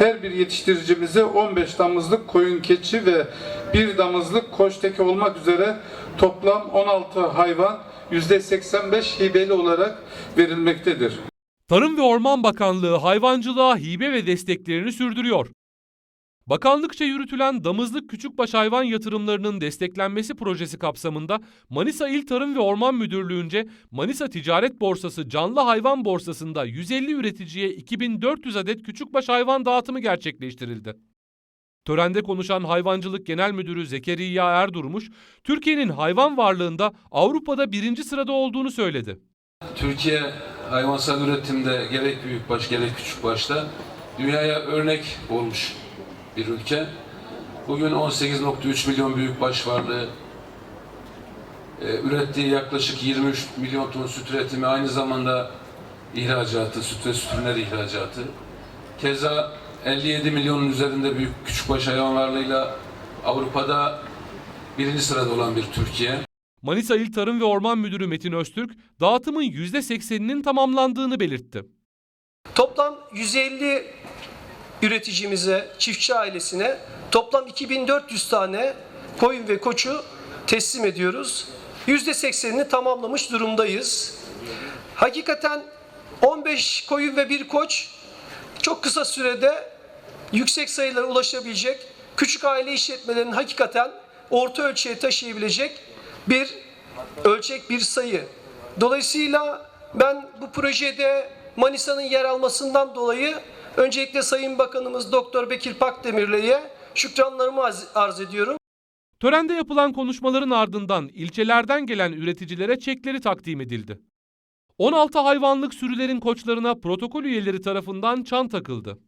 her bir yetiştiricimize 15 damızlık koyun keçi ve bir damızlık koçteki olmak üzere toplam 16 hayvan %85 hibeli olarak verilmektedir. Tarım ve Orman Bakanlığı hayvancılığa hibe ve desteklerini sürdürüyor. Bakanlıkça yürütülen damızlık küçükbaş hayvan yatırımlarının desteklenmesi projesi kapsamında Manisa İl Tarım ve Orman Müdürlüğü'nce Manisa Ticaret Borsası Canlı Hayvan Borsası'nda 150 üreticiye 2400 adet küçükbaş hayvan dağıtımı gerçekleştirildi. Törende konuşan Hayvancılık Genel Müdürü Zekeriya Erdurmuş, Türkiye'nin hayvan varlığında Avrupa'da birinci sırada olduğunu söyledi. Türkiye hayvansal üretimde gerek büyükbaş gerek küçükbaşta dünyaya örnek olmuş bir ülke. Bugün 18.3 milyon büyükbaş varlığı, e, ürettiği yaklaşık 23 milyon ton süt üretimi aynı zamanda ihracatı, süt ve süt ürünleri ihracatı. Keza 57 milyonun üzerinde büyük küçükbaş hayvan varlığıyla Avrupa'da birinci sırada olan bir Türkiye. Manisa İl Tarım ve Orman Müdürü Metin Öztürk, dağıtımın %80'inin tamamlandığını belirtti. Toplam 150 üreticimize, çiftçi ailesine toplam 2400 tane koyun ve koçu teslim ediyoruz. %80'ini tamamlamış durumdayız. Hakikaten 15 koyun ve bir koç çok kısa sürede yüksek sayılara ulaşabilecek, küçük aile işletmelerinin hakikaten orta ölçüye taşıyabilecek bir ölçek bir sayı. Dolayısıyla ben bu projede Manisa'nın yer almasından dolayı öncelikle Sayın Bakanımız Doktor Bekir Pakdemirli'ye şükranlarımı arz- ediyorum. Törende yapılan konuşmaların ardından ilçelerden gelen üreticilere çekleri takdim edildi. 16 hayvanlık sürülerin koçlarına protokol üyeleri tarafından çan takıldı.